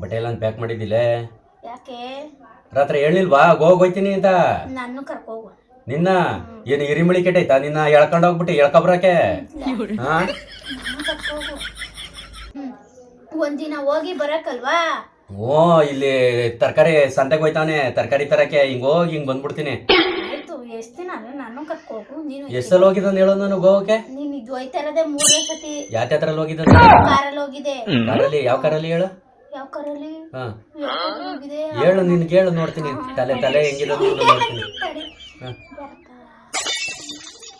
ಬಟ್ಟೆ ಎಲ್ಲ ಪ್ಯಾಕ್ ಮಾಡಿದ್ದಿಲ್ಲೇ? ಯಾಕೆ? ರಾತ್ರಿ ಹೇಳಿಲ್ವಾ ಹೋಗ್ ಹೋಯ್ತೀನಿ ಅಂತ. ನಾನು ಕರ್ಕೋಗು. ನಿನ್ನ? ಏನು ಹಿರಿಮಿಳಿ ಕೆಟ್ಟೈತಾ ನಿನ್ನ ಎಳ್ಕೊಂಡು ಹೋಗ್ಬಿಟ್ಟು ಎಳ್ಕೊಬ್ರಕ್ಕೆ? ಹಾ? ಒಂದಿನ ಹೋಗಿ ಬರಕಲ್ವಾ? ಓ ಇಲ್ಲಿ ತರಕಾರಿ ಸಂತೆಗೆ ಹೋಯ್ತಾನೆ ತರಕಾರಿ ತರಕ್ಕೆ ಹಿಂಗ್ ಹೋಗಿ ಹಿಂಗ್ ಬಂದ್ಬಿಡ್ತೀನಿ. ಆಯ್ತು ಎಷ್ಟ್ ದಿನ ಅಲ್ಲ ನಾನು ಕರ್ಕೋಗು. ನೀನು ಎಷ್ಟ್ ಸಲ ಹೋಗಿದ್ದಾನೆ ಹೇಳೋ ನಾನು ಗೋವಕ್ಕೆ? ನೀನ್ ಇದು ಹೋಯ್ತಾ ಇರೋದೇ ಮೂರನೇ ಸತಿ. ಯಾವ ಹತ್ರಲ್ಲಿ ಹೋಗಿದ್ದಾನೆ? ಕಾರಲ್ಲಿ ಹೋಗಿದೆ. ಕಾರಲ್ಲಿ? ಯಾವ ಕಾರಲ್ಲಿ ಹೇಳು? ಹಾ. ಹೇಳು ನಿನ್ಗೆ ಹೇಳು ನೋಡ್ತೀನಿ. ತಲೆ ತಲೆ ಹೆಂಗಿದೆ ನೋಡ್ತೀನಿ. ತಡಿ. ಹಾ. ಯಾರಕ್ಕ?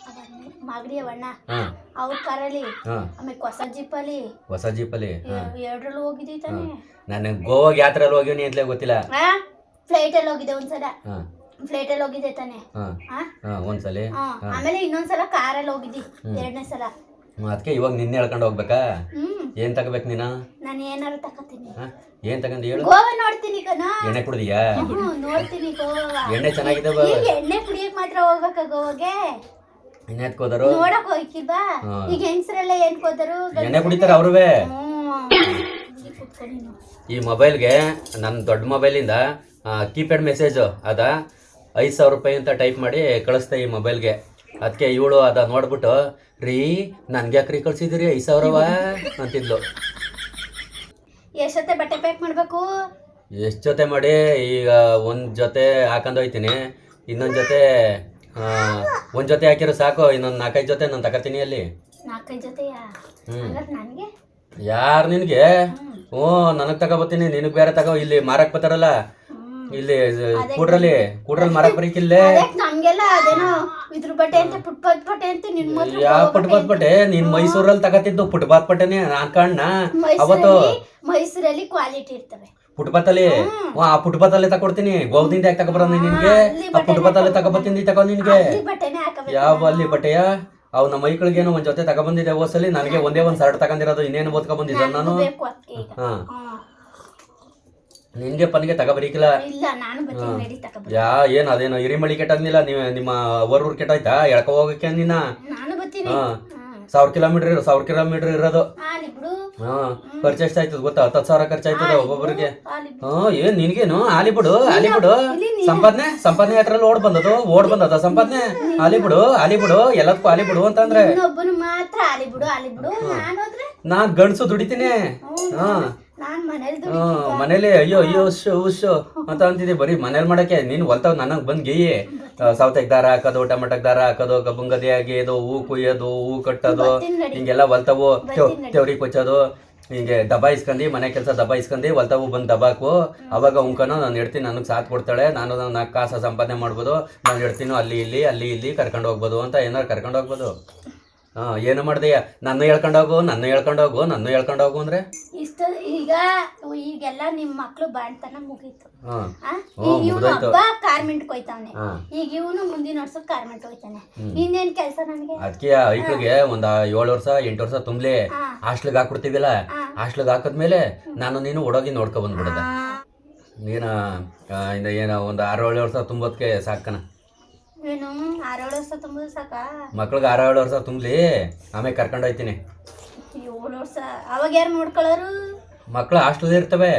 ಅವನ್ನೇ, ಮಾಗಡಿ ಅವಣ್ಣ. ಹಾ. ಅವ್ರ ಕಾರಲ್ಲಿ ಹಾ. ಆಮೇಲೆ ಹೊಸ ಜೀಪಲ್ಲಿ. ಹೊಸ ಜೀಪಲ್ಲಿ ಹಾ. ಎರಡರಲ್ಲಿ ಹೋಗಿದ್ದಿ ತಾನೆ? ನಾನು ಗೋವಾ ಯಾತ್ರೆಯಲ್ಲಿ ಹೋಗಿವ್ನಿ ಅಂತಲೇ ಗೊತ್ತಿಲ್ಲ. ಫ್ಲೈಟ್ ಅಲ್ಲಿ ಹೋಗಿದೆ ಒಂದ್ಸಲ. ಹಾ. ಫ್ಲೈಟ್ ಅಲ್ಲಿ ಹೋಗಿದೆ ತಾನೆ? ಹಾ. ಆ? ಹಾ ಒಂದ್ಸಲಿ. ಆಮೇಲೆ ಇನ್ನೊಂದ್ಸಲ ಕಾರಲ್ಲಿ ಹೋಗಿದ್ದಿ. ಎರಡನೇ ಸಲ. ಅದಕ್ಕೆ ಇವಾಗ ನಿನ್ನೆ ಹೇಳ್ಕೊಂಡು ಹೋಗ್ಬೇಕಾ? ಏನ್ ತಗೋಬೇಕು ನೀನ? ನಾನು ಏನಾರು ತಗೋತೀನಿ ಏನ್ ತಗೊಂಡು ಹೇಳು. ಗೋವಾ ನೋಡ್ತೀನಿ ಕಣ. ಎಣ್ಣೆ ಕುಡ್ದಿಯಾ? ಹ್ಮ್ ನೋಡ್ತೀನಿ ಗೋವಾ. ಎಣ್ಣೆ ಚೆನ್ನಾಗಿದೆ ಬಾ ಈಗ ಎಣ್ಣೆ ಕುಡಿಯಕ್ ಮಾತ್ರ ಹೋಗ್ಬೇಕ ಗೋವಾಗೆ. ಎಣ್ಣೆ ಎತ್ಕೋದರು ನೋಡಕ್ ಹೋಯ್ಕಿಲ್ವಾ ಹಾ. ಈಗ ಹೆಂಗ್ಸ್ರೆಲ್ಲ ಏನ್ ಕೋದರು? ಎಣ್ಣೆ ಕುಡಿತಾರ ಅವ್ರುವೆ. ಈ ಮೊಬೈಲ್ಗೆ ನನ್ನ ದೊಡ್ಡ ಮೊಬೈಲಿಂದ ಕೀಪ್ಯಾಡ್ ಮೆಸೇಜು ಅದ. ಐದು ಸಾವಿರ ರೂಪಾಯಿ ಅಂತ ಟೈಪ್ ಮಾಡಿ ಕಳಿಸ್ದೆ ಈ ಮೊಬೈಲ್ಗೆ. ಅದಕ್ಕೆ ಇವಳು ಅದ ನೋಡ್ಬಿಟ್ಟು ರೀ ನನ್ಗೆ ಯಾಕ್ರಿ ಕಳ್ಸಿದಿರಿ ಐದು ಸಾವಿರವ? ಅಂತಿದ್ಲು. ಎಷ್ಟೊತ್ತೆ ಬಟ್ಟೆ ಪ್ಯಾಕ್ ಮಾಡ್ಬೇಕು? ಎಷ್ಟು ಜೊತೆ ಮಾಡಿ ಈಗ ಒಂದು ಜೊತೆ ಹಾಕೊಂಡು ಹೋಯ್ತೀನಿ. ಇನ್ನೊಂದು ಜೊತೆ ಒಂದು ಜೊತೆ ಹಾಕಿರೋ ಸಾಕು ಇನ್ನೊಂದು ನಾಲ್ಕೈದು ಜೊತೆ ನಾನು ತಗೋತೀನಿ ಅಲ್ಲಿ. ನಾಲ್ಕೈದು ಜೊತೆಯಾ. ಹಂಗಾರೆ ನನಗೆ? ಯಾರು ನಿನಗೆ? ಹ್ಞೂ ನನಗೆ ತಗೋಬತ್ತೀನಿ ನಿನಗೆ ಬೇರೆ ತಗೋ ಇಲ್ಲಿ ಮಾರಕ್ ಬರ್ತಾರಲ್ಲ. ಇಲ್ಲಿ ಕೂಡ್ರಲ್ಲಿ ಕೂಡ್ರಲ್ಲಿ ಮಾರಕ್ ಬರೀಕಿಲ್ಲೇ. ನಮ್ಗೆಲ್ಲ ಅದೇನೋ ಇದ್ರ ಬಟ್ಟೆ ಅಂತ ಪುಟ್ಪಾತ್ ಬಟ್ಟೆ ಅಂತ ನಿನ್ ಮಾತ್ರ ಯಾವ ಪುಟ್ಪಾತ್ ಬಟ್ಟೆ ನೀನ್ ಮೈಸೂರಲ್ಲಿ ತಗತಿದ್ದು ಪುಟ್ಪಾತ್ ಬಟ್ಟೆನೆ ನಾನ್ ಕಣ್ಣ ಅವತ್ತು ಮೈಸೂರಲ್ಲಿ ಕ್ವಾಲಿಟಿ ಇರ್ತವೆ. ಪುಟ್ಪಾತಲ್ಲಿ ಆ ಪುಟ್ಪಾತಲ್ಲಿ ಅಲ್ಲಿ ತಕೊಡ್ತೀನಿ ಗೋವದಿಂದ ಯಾಕೆ ತಗೊಬರೋದು ನಿನ್ಗೆ? ಆ ಪುಟ್ಪಾತಲ್ಲಿ ಅಲ್ಲಿ ತಗೊಬತ್ತೀನಿ ತಗೋ ನಿನ್ಗೆ. ಯಾವ ಅಲ್ಲಿ ಬಟ್ಟೆಯ? ಅವ್ ನಮ್ಮ ಮೈಕಳಿಗೇನೋ ಒಂದ್ ಜೊತೆ ತಗೊಬಂದಿದೆ ಹೋಸಲಿ ನನಗೆ ಒಂದೇ ಒಂದ್ ಶರ್ಟ್ ತಗೊಂಡಿರೋದು ಇನ್ನೇನು ಓದ್ಕೊಂಡ್ ಬಂದಿದ್ದ ನಾನು? ಹಾ. ನಿನ್ಗೆ ಪನ್ಗೆ ತಗೊಬರೀಕಿಲ್ಲ ಇಲ್ಲ ನಾನು ಬರ್ತೀನಿ ನಡಿ ತಗೊಬರ್ತೀನಿ ಯಾ ಏನ್ ಅದೇನು ಹಿರಿಮಳಿ ಕೆಟ್ಟಿಲ್ಲ ನೀವು ನಿಮ್ಮ ಊರ್ ಕೆಟ್ಟಾಯ್ತಾ? ಎಳ್ಕೊ ಹೋಗಕ್ಕೆ ನಿನ್ನ ನಾನು ಬರ್ತೀನಿ. ಹಾ. ಸಾವಿರ ಕಿಲೋಮೀಟರ್ ಇರೋ ಸಾವಿರ ಕಿಲೋಮೀಟರ್ ಇರೋದು. ಆಲಿ ಬಿಡು. ಹಾ. ಖರ್ಚು ಎಷ್ಟಾಯ್ತದ ಗೊತ್ತಾ? ಹತ್ತು ಸಾವಿರ ಖರ್ಚಾಯ್ತದ ಒಬ್ಬೊಬ್ಬರಿಗೆ ಹಾ ಏನ್ ನಿನ್ಗೇನು? ಆಲಿ ಬಿಡು ಆಲಿ ಬಿಡು. ಸಂಪಾದನೆ? ಸಂಪಾದನೆ ಹತ್ರ ಓಡ್ ಬಂದದು ಓಡ್ ಬಂದದ ಸಂಪಾದನೆ? ಆಲಿ ಬಿಡು ಆಲಿ ಬಿಡು ಎಲ್ಲದಕ್ಕೂ ಆಲಿ ಬಿಡು ಅಂತಂದ್ರೆ. ಇನ್ನೊಬ್ಬನು ಮಾತ್ರ ಆಲಿ ಬಿಡು ಆಲಿ ಬಿಡು. ನಾನು ಹೋದ್ರೆ ನಾನ್ ಗಂಡಸು ದುಡಿತೀನಿ. ಹಾ. ಮನೇಲಿ ಅಯ್ಯೋ ಅಯ್ಯೋ ಹುಷು ಹುಷು ಅಂತ ಅಂತಿದ್ದೆ. ಬರೀ ಮನೇಲಿ ಮಾಡಕ್ಕೆ. ನೀನ್ ಹೊಲ್ತಾವ್ ನನಗ್ ಬಂದ್ ಗೇಯಿ. ಸೌತೆಗ್ ದಾರ ಹಾಕೋದು ಟಮಟಕ್ ದಾರ ಹಾಕೋದು ಕಬ್ಬುಂಗದಿ ಅಗಿಯೋದು ಹೂ ಕುಯ್ಯೋದು ಹೂ ಕಟ್ಟೋದು. ಹಿಂಗೆಲ್ಲ ಹೊಲ್ತಾವು. ತೆವ್ರಿ ಕೊಚ್ಚೋದು ಹಿಂಗೆ ದಬಾ ಇಸ್ಕೊಂಡಿ ಮನೆ ಕೆಲಸ ದಬ ಇಸ್ಕೊಂಡಿ ಹೊಲ್ತಾವು ಬಂದು ದಬಾಕು. ಅವಾಗ ಉಂಕನೋ ನಾನು ಇಡ್ತೀನಿ ನನಗೆ ಸಾಥ್ ಕೊಡ್ತಾಳೆ. ನಾನು ನಾಲ್ಕು ಕಾಸ ಸಂಪಾದನೆ ಮಾಡ್ಬೋದು. ನಾನು ಇಡ್ತೀನೋ ಅಲ್ಲಿ ಇಲ್ಲಿ ಅಲ್ಲಿ ಇಲ್ಲಿ ಕರ್ಕೊಂಡು ಹೋಗ್ಬೋದು ಅಂತ ಏನಾರು ಕರ್ಕೊಂಡು ಹೋಗ್ಬೋದು. ಹಾ ಏನು ಮಾಡ್ದೆಯ ನನ್ನ ಹೇಳ್ಕೊಂಡೋಗು ಹೋಗು ನನ್ನ ಹೇಳ್ಕೊಂಡೋಗು ನನ್ನ ಹೇಳ್ಕೊಂಡೋಗು ಹೋಗು ಅಂದ್ರೆ? ಇಷ್ಟ ಈಗ ಈಗೆಲ್ಲ ನಿಮ್ ಮಕ್ಳು ಬಾಣ್ತನ ಮುಗೀತು. ಹಾ. ಆ? ಈಗ ಇವನು ಮುಗ್ದೋಯ್ತು. ಹಬ್ಬ ಕಾರ್ಮೆಂಟ್ ಕೊಯ್ತಾವನೆ. ಹಾ. ಈಗ ಇವನು ಮುಂದಿನ ವರ್ಷ ಕಾರ್ಮೆಂಟ್ ಹೋಯ್ತಾನೆ ಇನ್ನೇನ್ ಕೆಲಸ ನನಗೆ? ಅದಕ್ಕೆ ಐಕ್ಳಿಗೆ ಒಂದ ಏಳು ವರ್ಷ ಎಂಟು ವರ್ಷ ತುಂಬಲಿ ಹಾ. ಹಾಸ್ಟ್ಲಿಗೆ ಹಾಕ್ಬಿಡ್ತೀವಿಲ್ಲ ಹಾ. ಹಾಸ್ಟ್ಲಿಗೆ ಹಾಕಿದ್ಮೇಲೆ ನಾನು ನೀನು ಓಡೋಗಿ ನೋಡ್ಕೊ ಬಂದ್ಬಿಡದ. ನೀನ ಆ, ಇಂದ ಏನೋ ಒಂದು ಆರು ಏಳು ವರ್ಷ ತುಂಬೋದಕ್ಕೆ ಸಾಕನ? ಏನು? ಆರೇಳು ವರ್ಷ ತುಂಬ ಸಾಕ? ಮಕ್ಳಿಗೆ ಆರು ಏಳು ವರ್ಷ ತುಂಬಲಿ ಆಮೇಲೆ ಕರ್ಕೊಂಡು ಹೋಯ್ತೀನಿ. ಏಳು ವರ್ಷ. ಅವಾಗ ಯಾರು ನೋಡ್ಕೊಳ್ಳೋರು? ಮಕ್ಳು ಹಾಸ್ಟೆಲ್ ಇರ್ತವೆ.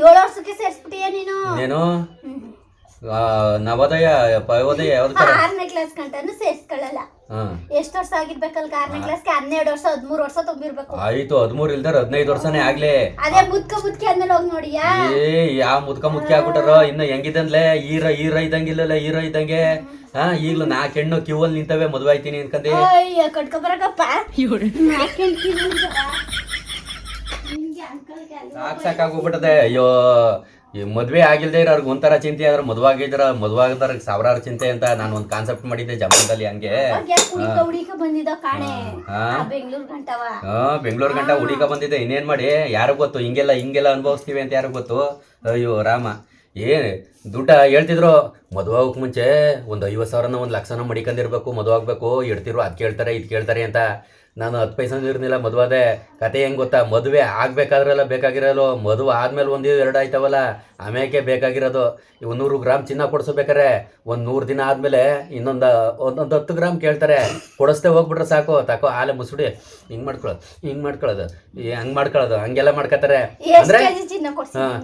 ಏಳು ವರ್ಷಕ್ಕೆ ಸೇರಿಸ್ಬಿಟ್ಟಿಯ ನೀನು? ನೀನು? ನವೋದಯ ಪಯೋದಯ ಯಾವ್ದು ಆರನೇ ಕ್ಲಾಸ್ ಗಂಟನು ಸೇರ್ಸ್ಕೊಳ್ಳಲ್ಲ. ಎಷ್ಟು ವರ್ಷ ಆಗಿರ್ಬೇಕಲ್ಲ ಆರನೇ ಕ್ಲಾಸ್ಗೆ ಹನ್ನೆರಡು ವರ್ಷ ಹದಿಮೂರು ವರ್ಷ ತುಂಬಿರ್ಬೇಕು ಆಯ್ತು ಹದಿಮೂರ್ ಇಲ್ದಾರ ಹದಿನೈದು ವರ್ಷನೇ ಆಗ್ಲಿ. ಅದೇ ಮುದ್ಕ ಮುದ್ಕಿ ಅಂದ್ಮೇಲೆ ಹೋಗಿ ನೋಡಿಯಾ ಏ ಯಾವ ಮುದ್ಕ ಮುದ್ಕಿ ಹಾಕ್ಬಿಟ್ಟಾರ ಇನ್ನು ಹೆಂಗಿದಂದ್ಲೆ ಈರ ಈರ ಇದ್ದಂಗಿಲ್ಲಲ್ಲ ಈರ ಇದ್ದಂಗೆ. ಹಾ ಈಗ್ಲೂ ನಾಕ್ ಹೆಣ್ಣು ಕ್ಯೂ ಅಲ್ಲಿ ನಿಂತವೆ ಮದುವೆ ಆಯ್ತೀನಿ ಅನ್ಕಂದಿ. ಅಯ್ಯ ಕಟ್ಕೊ ಬರಕಪ್ಪ ಸಾಕ್ ಸಾಕಾಗೋಗ್ಬಿಟ್ಟದೆ ಅಯ್ಯೋ ಈ ಮದುವೆ ಆಗಿಲ್ಲದೆ ಇರೋರ್ಗೆ ಒಂಥರ ಚಿಂತೆ ಆದ್ರೆ ಮದುವೆ ಆಗಿದ್ರ ಮದುವೆ ಆಗಿದ್ರಿಗೆ ಸಾವಿರಾರು ಚಿಂತೆ ಅಂತ ನಾನು ಒಂದು ಕಾನ್ಸೆಪ್ಟ್ ಮಾಡಿದ್ದೆ ಜಮಾನದಲ್ಲಿ ಹಂಗೆ. ಬೆಂಗ್ಳೂರ್ ಗಂಟವ. ಹಾ ಬೆಂಗಳೂರು ಗಂಟ ಹುಡುಕ ಬಂದಿದ್ದೆ. ಇನ್ನೇನ್ ಮಾಡಿ? ಯಾರು ಗೊತ್ತು? ಹಿಂಗೆಲ್ಲ ಹಿಂಗೆಲ್ಲ ಅನುಭವಿಸ್ತೀವಿ ಅಂತ ಯಾರು ಗೊತ್ತು? ಅಯ್ಯೋ ರಾಮ. ಏನ್ ದುಡ್ಡ ಹೇಳ್ತಿದ್ರು. ಮದುವೆ ಮುಂಚೆ ಒಂದು ಐವತ್ತು ಸಾವಿರನ ಒಂದು ಲಕ್ಷನ ಮಡಿಕೊಂಡಿರ್ಬೇಕು ಮದುವೆ ಆಗ್ಬೇಕು. ಇಡ್ತಿರು ಅದ್ ಕೇಳ್ತಾರೆ ಇದು ಕೇಳ್ತಾರೆ ಅಂತ. ನಾನು ಹತ್ತು ಪೈಸನೂ ಮದುವೆ ಮದುವಾದೆ ಕತೆ ಹೆಂಗೆ ಗೊತ್ತಾ? ಮದುವೆ ಆಗಬೇಕಾದ್ರೆಲ್ಲ ಬೇಕಾಗಿರೋಲ್ಲ ಮದುವೆ ಆದ್ಮೇಲೆ ಒಂದು ಎರಡು ಆಯ್ತವಲ್ಲ ಆಮ್ಯಾಕೆ ಬೇಕಾಗಿರೋದು? ಇವು ನೂರು ಗ್ರಾಮ್ ಚಿನ್ನ ಕೊಡಿಸ್ಬೇಕಾರೆ ಒಂದು ನೂರು ದಿನ ಆದಮೇಲೆ ಇನ್ನೊಂದು ಒಂದೊಂದು ಹತ್ತು ಗ್ರಾಮ್ ಕೇಳ್ತಾರೆ. ಕೊಡಿಸ್ದೆ ಹೋಗ್ಬಿಟ್ರೆ ಸಾಕು. ತಾಕೋ ಆಲೆ ಮುಸುಡಿ. ಹಿಂಗೆ ಮಾಡ್ಕೊಳ್ಳೋದು ಹಿಂಗೆ ಮಾಡ್ಕೊಳ್ಳೋದು ಹಂಗೆ ಮಾಡ್ಕೊಳ್ಳೋದು ಹಂಗೆಲ್ಲ ಮಾಡ್ಕೊತಾರೆ. ಅಂದರೆ ಹಾಂ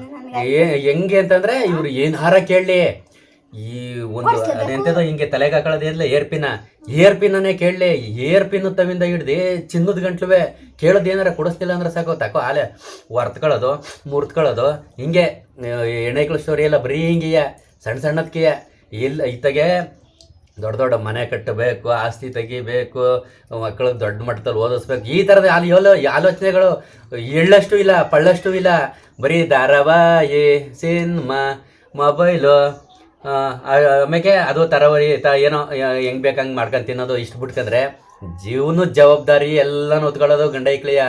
ಹೆಂಗೆ ಅಂತಂದ್ರೆ ಇವ್ರು ಏನ್ ಹಾರ ಕೇಳಲಿ. ಈ ಒಂದು ಅದೆಂತದ ಹಿಂಗೆ ತಲೆಗೆ ಹಾಕೊಳ್ಳೋದಿಲ್ಲ ಏರ್ ಪಿನ್ನ ಏರ್ ಪಿನ್ನೇ ಕೇಳಲಿ ಏರ್ ಪಿನ್ ತವಿಂದ ಹಿಡ್ದು ಚಿನ್ನದ ಗಂಟ್ಲುವೆ ಕೇಳೋದು ಏನಾರ ಕೊಡಿಸ್ತಿಲ್ಲ ಅಂದ್ರೆ ಸಾಕು ತಕೋ ಆಲೆ. ಹೊರ್ತ್ಕೊಳ್ಳೋದು ಮುರ್ತ್ಕೊಳ್ಳೋದು. ಹಿಂಗೆ ಎಣ್ಣೆಕ್ಳು ಸ್ಟೋರಿ ಎಲ್ಲ ಬರೀ ಹಿಂಗೆಯ ಸಣ್ಣ ಸಣ್ಣದಕ್ಕೆಯ ಇಲ್ಲ ಇತ್ತಗೆ ದೊಡ್ಡ ದೊಡ್ಡ ಮನೆ ಕಟ್ಟಬೇಕು ಆಸ್ತಿ ತೆಗಿಬೇಕು ಮಕ್ಕಳಿಗೆ ದೊಡ್ಡ ಮಟ್ಟದಲ್ಲಿ ಓದಿಸ್ಬೇಕು. ಈ ಥರದ ಅಲ್ಲಿ ಎಲ್ಲೋ ಆಲೋಚನೆಗಳು ಎಳ್ಳಷ್ಟು ಇಲ್ಲ ಪಳ್ಳಷ್ಟು ಇಲ್ಲ. ಬರೀ ಧಾರಾವಾಹಿ ಸಿನಿಮಾ ಮೊಬೈಲು ಆಮೇಲೆ ಅದು ತರವರಿ ತ ಏನೋ ಹೆಂಗೆ ಬೇಕು ಹಂಗೆ ಮಾಡ್ಕೊಂಡು ತಿನ್ನೋದು ಇಷ್ಟು ಬಿಟ್ಕಂದ್ರೆ ಜೀವನದ ಜವಾಬ್ದಾರಿ ಎಲ್ಲನೂ ಹೊತ್ಕೊಳ್ಳೋದು ಗಂಡ ಜೀವನ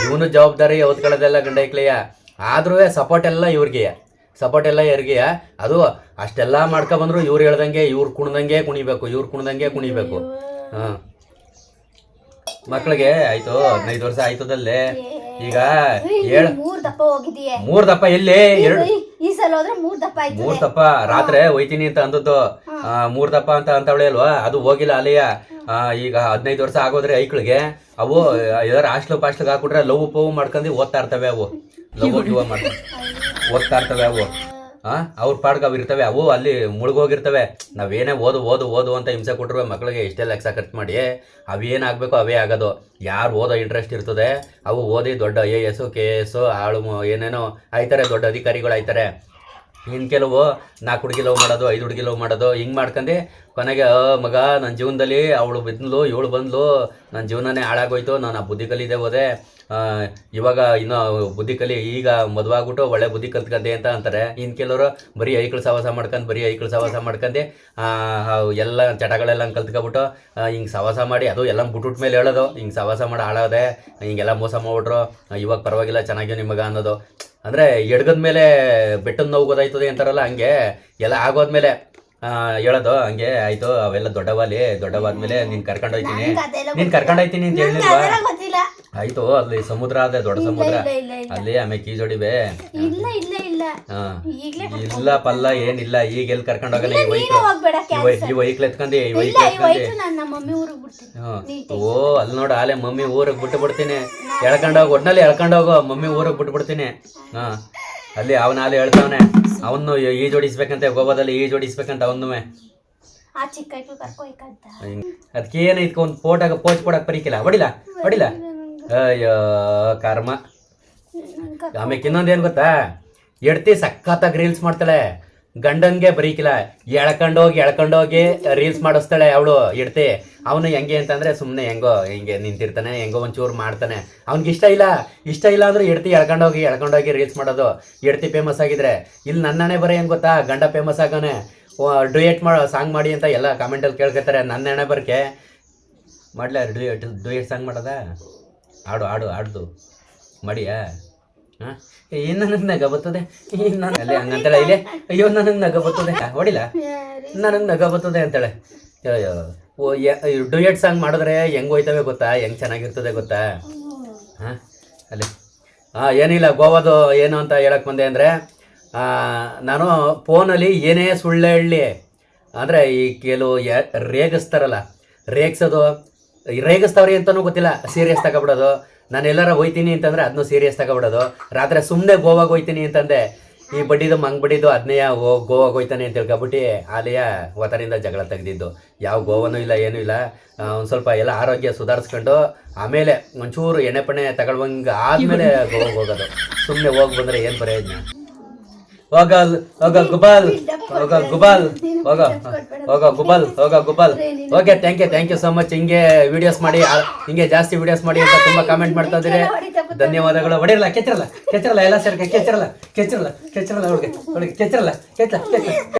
ಜೀವನದ ಜವಾಬ್ದಾರಿ ಹೊತ್ಕೊಳ್ಳೋದೆಲ್ಲ ಗಂಡ ಇಕ್ಲಿಯ ಆದ್ರೂ ಸಪೋರ್ಟ್ ಎಲ್ಲ ಇವ್ರಿಗೆ. ಸಪೋರ್ಟ್ ಎಲ್ಲ ಇವ್ರಿಗೆ ಅದು ಅಷ್ಟೆಲ್ಲ ಮಾಡ್ಕೊಬಂದ್ರು ಇವ್ರು ಹೇಳ್ದಂಗೆ ಇವ್ರು ಕುಣ್ದಂಗೆ ಕುಣಿಬೇಕು ಇವ್ರು ಕುಣ್ದಂಗೆ ಕುಣಿಬೇಕು. ಹಾಂ. ಮಕ್ಳಿಗೆ ಆಯಿತು ಹದಿನೈದು ವರ್ಷ ಆಯ್ತದಲ್ಲೇ. ಈಗ ಹೇಳ ಮೂರ್ ದಪ್ಪ ಎಲ್ಲಿ? ಎರಡು ಈ- ಸಲ ಹೋದ್ರೆ ಮೂರ್ ದಪ್ಪ ಆಯ್ತು ಮೂರ್ ದಪ್ಪ. ರಾತ್ರಿ ಹೋಯ್ತೀನಿ ಅಂತ ಅಂದದ್ದು. ಮೂರ್ ದಪ್ಪ ಅಂತ ಅಂತವಳೆ ಅಲ್ವಾ? ಅದು ಹೋಗಿಲ್ಲ ಅಲ್ಲಿಯ. ಈಗ ಹದಿನೈದು ವರ್ಷ ಆಗೋದ್ರೆ ಐಕ್ಳಿಗೆ. ಅವು ಯಾರ ಹಾಸ್ಟ್ಲು ಪಾಸ್ಟ್ಲಿಗೆ ಹಾಕ್ಬಿಟ್ರೆ ಲವ್ ಪವ್ ಮಾಡ್ಕೊಂಡು ಓದ್ತಾ ಇರ್ತವೆ ಅವು. ಲವ್ ಮಾಡ್ಕೊಂಡು ಓದ್ತಾ ಇರ್ತವೆ ಅವು. ಅವ್ರ ಪಾಡ್ಗೆ ಅವು ಇರ್ತವೆ, ಅವು ಅಲ್ಲಿ ಮುಳುಗೋಗಿರ್ತವೆ. ನಾವೇನೇ ಓದು ಓದು ಓದು ಅಂತ ಹಿಂಸೆ ಕೊಟ್ಟರು ಮಕ್ಕಳಿಗೆ ಇಷ್ಟೇ ಲಕ್ಷ ಖರ್ಚು ಮಾಡಿ ಅವೇನಾಗಬೇಕು ಅವೇ ಆಗೋದು. ಯಾರು ಓದೋ ಇಂಟ್ರೆಸ್ಟ್ ಇರ್ತದೆ, ಅವು ಓದಿ ದೊಡ್ಡ I A S K S ಆಳು ಏನೇನೋ ಆಯ್ತಾರೆ, ದೊಡ್ಡ ಅಧಿಕಾರಿಗಳು ಆಯ್ತಾರೆ ಇನ್ನು ಕೆಲವು ನಾಲ್ಕು ಹುಡುಗಿ ಲವ್ ಮಾಡೋದು, ಐದು ಹುಡುಗಿ ಲವ್ ಮಾಡೋದು, ಹಿಂಗೆ ಮಾಡ್ಕೊಂಡು ಕೊನೆಗೆ ಮಗ ನನ್ನ ಜೀವನದಲ್ಲಿ ಅವಳು ಬಿದ್ಲು, ಇವಳು ಬಂದ್ಲು ನನ್ನ ಜೀವನನೇ ಹಾಳಾಗೋಯ್ತು, ನಾನು ಆ ಬುದ್ಧಿ ಕಲಿದೆ ಹೋದೆ. ಇವಾಗ ಇನ್ನೂ ಬುದ್ಧಿ ಕಲಿ, ಈಗ ಮದುವಾಗ್ಬಿಟ್ಟು ಒಳ್ಳೆ ಬುದ್ಧಿ ಕಲ್ತ್ಕಂದೆ ಅಂತ ಅಂತಾರೆ. ಇನ್ನು ಕೆಲವರು ಬರೀ ಐಕ್ಳು ಸವಾಸ ಮಾಡ್ಕೊಂಡು ಬರೀ ಐಕ್ಳು ಸವಾಸ ಮಾಡ್ಕೊಂಡು ಎಲ್ಲ ಚಟಗಳೆಲ್ಲ ಕಲ್ತ್ಕೊಬಿಟ್ಟು ಹಿಂಗೆ ಸವಾಸ ಮಾಡಿ, ಅದು ಎಲ್ಲ ಬಿಟ್ಬಿಟ್ ಮೇಲೆ ಹೇಳೋದು, ಹಿಂಗೆ ಸವಾಸ ಮಾಡಿ ಹಾಳಾದೆ, ಹಿಂಗೆಲ್ಲ ಮೋಸ ಮಾಡ್ಬಿಟ್ರು, ಇವಾಗ ಪರವಾಗಿಲ್ಲ ಚೆನ್ನಾಗಿ ನಿಮಗೆ ಅನ್ನೋದು. ಅಂದರೆ ಎಡ್ಗದ ಮೇಲೆ ಬೆಟ್ಟದ ನೋವು ಗೊತ್ತಾಯ್ತದೆ ಅಂತಾರಲ್ಲ ಹಂಗೆ ಎಲ್ಲ ಆಗೋದ್ಮೇಲೆ ಹೇಳೋದು ಹಂಗೆ ಆಯ್ತು ಅವೆಲ್ಲ ದೊಡ್ಡವಾಲಿ ದೊಡ್ಡವಾದ್ಮೇಲೆ ನೀನು ಕರ್ಕೊಂಡೋಯ್ತೀನಿ ನೀನು ಕರ್ಕೊಂಡೋಯ್ತೀನಿ ಅಂತ ಹೇಳಿಲ್ವಾ? ಆಯ್ತು ಅಲ್ಲಿ ಸಮುದ್ರ ಅದೇ ದೊಡ್ಡ ಸಮುದ್ರ. ಅಲ್ಲಿ ಆಮೇಲೆ ಕೀಜೋಡಿವೆ. ಇಲ್ಲ ಇಲ್ಲ ಇಲ್ಲ. ಹಾ. ಈಗ್ಲೇ ಇಲ್ಲ ಪಲ್ಲ ಏನಿಲ್ಲ. ಈಗ ಎಲ್ಲಿ ಕರ್ಕೊಂಡು ಹೋಗಲ್ಲ ಈ ವೈಕ್ಲ್ ಈ ವೈ ಈ ವೈಕ್ಳು ಎತ್ಕೊಂಡು ಈ ವೈಕ್ಲ್ ಎತ್ಕೊಂಡಿ. ಓ ಅಲ್ಲಿ ನೋಡು ಆಲೆ ಮಮ್ಮಿ ಊರಿಗೆ ಬಿಟ್ಟು ಬಿಡ್ತೀನಿ. ಎಳ್ಕೊಂಡೋಗಿ ಒಟ್ನಲ್ಲಿ ಎಳ್ಕೊಂಡೋಗು ಮಮ್ಮಿ ಊರಿಗೆ ಬಿಟ್ಟು ಬಿಡ್ತೀನಿ. ಹಾ. ಅಲ್ಲಿ ಅವನ ಅಲ್ಲಿ ಹೇಳ್ತಾವನೆ. ಅವನು ಈ ಜೋಡಿಸ್ಬೇಕಂತೆ ಗೋವಾದಲ್ಲಿ ಈ ಜೋಡಿಸ್ಬೇಕಂತ ಅವನು ಆ ಚಿಕ್ಕ ಐಕ್ಳು ಕರ್ಕೊಯ್ಕಂತ ಅದಕ್ಕೆ ಏನು ಒಂದು ಫೋಟಾಗ ಪೋಚ್ ಕೊಡಕ್ ಪರಿಕಿಲ್ಲ ಹೊಡಿಲ್ಲ ಹೊಡಿಲ್ಲ ಅಯ್ಯೋ ಕರ್ಮ. ಆಮೇಲೆ ಇನ್ನೊಂದು ಏನು ಗೊತ್ತಾ? ಎಡ್ತಿ ಸಖತ್ತಾಗಿ ರೀಲ್ಸ್ ಮಾಡ್ತಾಳೆ. ಗಂಡನ್ಗೆ ಬರೀಕಿಲ್ಲ ಎಳ್ಕೊಂಡೋಗಿ ಎಳ್ಕೊಂಡೋಗಿ ರೀಲ್ಸ್ ಮಾಡಿಸ್ತಾಳೆ ಅವಳು ಎಡ್ತಿ. ಅವನು ಹೆಂಗೆ ಅಂತಂದ್ರೆ ಸುಮ್ಮನೆ ಹೆಂಗೋ ಹಿಂಗೆ ನಿಂತಿರ್ತಾನೆ ಹೆಂಗೋ ಒಂಚೂರು ಮಾಡ್ತಾನೆ. ಅವ್ನಿಗೆ ಇಷ್ಟ ಇಲ್ಲ. ಇಷ್ಟ ಇಲ್ಲ ಅಂದ್ರೆ ಎಡ್ತಿ ಎಳ್ಕೊಂಡೋಗಿ ಎಳ್ಕೊಂಡೋಗಿ ರೀಲ್ಸ್ ಮಾಡೋದು. ಎಡ್ತಿ ಫೇಮಸ್ ಆಗಿದ್ರೆ. ಇಲ್ಲಿ ನನ್ನನೇ ಬರೋ ಏನು ಗೊತ್ತಾ? ಗಂಡ ಫೇಮಸ್ ಆಗೋನೆ ಡುಯೆಟ್ ಮಾಡೋ ಸಾಂಗ್ ಮಾಡಿ ಅಂತ ಎಲ್ಲ ಕಾಮೆಂಟಲ್ಲಿ ಕೇಳ್ಕೊತಾರೆ. ನನ್ನ ಹಣೆ ಬರ್ಕೆ. ಮಾಡ್ಲಾ ಡುಯೆಟ್ ಡುಯೆಟ್ ಸಾಂಗ್ ಮಾಡೋದಾ? ಆಡು ಆಡು ಆಡ್ದು. ಮಾಡಿಯಾ? ಹಾಂ ಏನು ನನಗೆ ನಗ ಬರ್ತದೆ. ನಾನು ಅಲ್ಲಿ ಹಂಗಂತಾಳೆ ಇಲ್ಲಿ? ಅಯ್ಯೋ ನನಗೆ ನಗ ಬತ್ತದೆ ಹೊಡಿಲ ಹೊಡಿಲ್ಲ ನನಗೆ ನಗ ಬತ್ತದೆ ಅಂತೇಳೆ. ಅಯ್ಯೋ ಓ ಡುಯೆಟ್ ಸಾಂಗ್ ಮಾಡಿದ್ರೆ ಹೆಂಗ್ ಹೋಯ್ತವೆ ಗೊತ್ತಾ? ಹೆಂಗೆ ಚೆನ್ನಾಗಿರ್ತದೆ ಗೊತ್ತಾ? ಹಾಂ ಅಲ್ಲಿ. ಹಾಂ ಏನಿಲ್ಲ ಗೋವಾದು ಏನು ಅಂತ ಹೇಳಕ್ಕೆ ಬಂದೆ ಅಂದರೆ ನಾನು ಫೋನಲ್ಲಿ ಏನೇ ಸುಳ್ಳೆ ಹೇಳಿ ಅಂದರೆ ಈ ಕೆಲವು ಯ ರೇಗಿಸ್ತಾರಲ್ಲ ರೇಗಿಸೋದು ರೇಗಿಸ್ತವ್ರಿ ಅಂತಲೂ ಗೊತ್ತಿಲ್ಲ ಸೀರಿಯಸ್ ತಗೊಬಿಡೋದು. ನಾನು ಎಲ್ಲಾರ ಹೋಯ್ತೀನಿ ಅಂತಂದ್ರೆ ಅದನ್ನೂ ಸೀರಿಯಸ್ ತಗೊಬಿಡೋದು. ರಾತ್ರಿ ಸುಮ್ಮನೆ ಗೋವಾಗ ಹೋಯ್ತೀನಿ ಅಂತಂದೆ ಈ ಬಡ್ಡಿದು ಮಂಗ್ ಬಡ್ಡಿದು ಅದನ್ನೇ ಗೋವಾಗ ಹೋಯ್ತಾನೆ ಅಂತ ತಿಳ್ಕೊಬಿಟ್ಟು ಆಲಿಯ ಒತ್ತರಿಂದ ಜಗಳ ತೆಗೆದಿದ್ದು. ಯಾವ ಗೋವನೂ ಇಲ್ಲ ಏನೂ ಇಲ್ಲ. ಒಂದು ಸ್ವಲ್ಪ ಎಲ್ಲ ಆರೋಗ್ಯ ಸುಧಾರಿಸ್ಕೊಂಡು ಆಮೇಲೆ ಒಂಚೂರು ಎಣ್ಣೆ ಪಣ್ಣೆ ತಗೊಳ್ವಂಗೆ ಆದಮೇಲೆ ಗೋವಾಗೆ ಹೋಗೋದು. ಸುಮ್ಮನೆ ಹೋಗಿ ಬಂದರೆ ಏನು ಪ್ರಯೋಜನ ಹೋಗ ಹೋಗ ಗುಬಾಲ್ ಹೋಗ ಗುಬಾಲ್ ಹೋಗ ಹೋಗ ಗುಬಾಲ್ ಹೋಗ ಗುಬಾಲ್ okay thank you thank you so much ಹಿಂಗೆ ವಿಡಿಯೋಸ್ ಮಾಡಿ ಹಿಂಗೆ ಜಾಸ್ತಿ ವಿಡಿಯೋಸ್ ಮಾಡಿ ಅಂತ ತುಂಬ ಕಾಮೆಂಟ್ ಮಾಡ್ತಾ ಇದ್ದೀರಿ. ಧನ್ಯವಾದಗಳು. ಹೊಡಿರಲ್ಲ, ಕೆಚ್ಚರಲ್ಲ ಕೆಚ್ಚರಲ್ಲ. ಎಲ್ಲ ಸರ್ ಕೆಚ್ಚರಲ್ಲ ಕೆಚ್ಚರಲ್ಲ ಕೆಚ್ಚರಲ್ಲ, ಹುಡುಗಿ ಅವಳಿಗೆ ಕೆಚ್ಚರಲ್ಲ ಕೆಚ್ಚ ಕೆಚ್ಚ